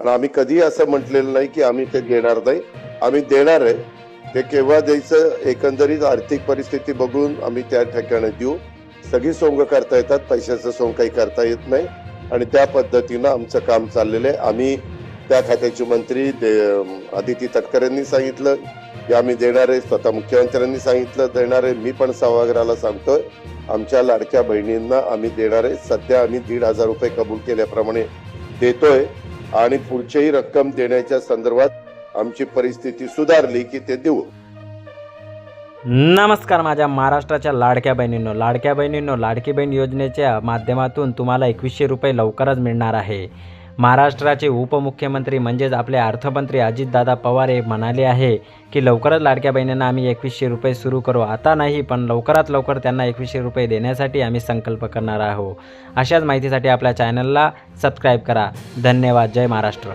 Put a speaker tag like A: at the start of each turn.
A: आणि आम्ही कधी असं म्हटलेलं नाही की आम्ही ते देणार नाही. आम्ही देणार आहे. ते केव्हा द्यायचं एकंदरीत आर्थिक परिस्थिती बघून आम्ही त्या ठिकाणी देऊ. सगळी सोंग करता येतात पैशाचं सोंग काही करता येत नाही. आणि त्या पद्धतीनं आमचं काम चाललेलं आहे. आम्ही त्या खात्याचे मंत्री दे- आदिती तटकरेंनी सांगितलं की आम्ही देणार आहे. स्वतः मुख्यमंत्र्यांनी सांगितलं देणार आहे. मी पण सभागृहाला सांगतोय आमच्या लाडक्या बहिणींना आम्ही देणार आहे. सध्या आम्ही दीड हजार रुपये कबूल केल्याप्रमाणे देतोय. आणि पुढचीही रक्कम देण्याच्या संदर्भात आमची परिस्थिती सुधारली की ते देऊ.
B: नमस्कार माझ्या महाराष्ट्राच्या लाडक्या बहिणींनो. लाडक्या बहिणींनो लाडकी बहीण योजनेच्या माध्यमातून तुम्हाला एकवीसशे रुपये लवकरच मिळणार आहे. महाराष्ट्राचे उपमुख्यमंत्री म्हणजेच आपले अर्थमंत्री अजितदादा पवार हे म्हणाले आहे की लवकरच लाडक्या बहिणींना आम्ही एकवीसशे रुपये सुरू करू. आता नाही पण लवकरात लवकर त्यांना एकवीसशे रुपये देण्यासाठी आम्ही संकल्प करणार आहोत. अशाच माहितीसाठी आपल्या चॅनलला सबस्क्राईब करा. धन्यवाद. जय महाराष्ट्र.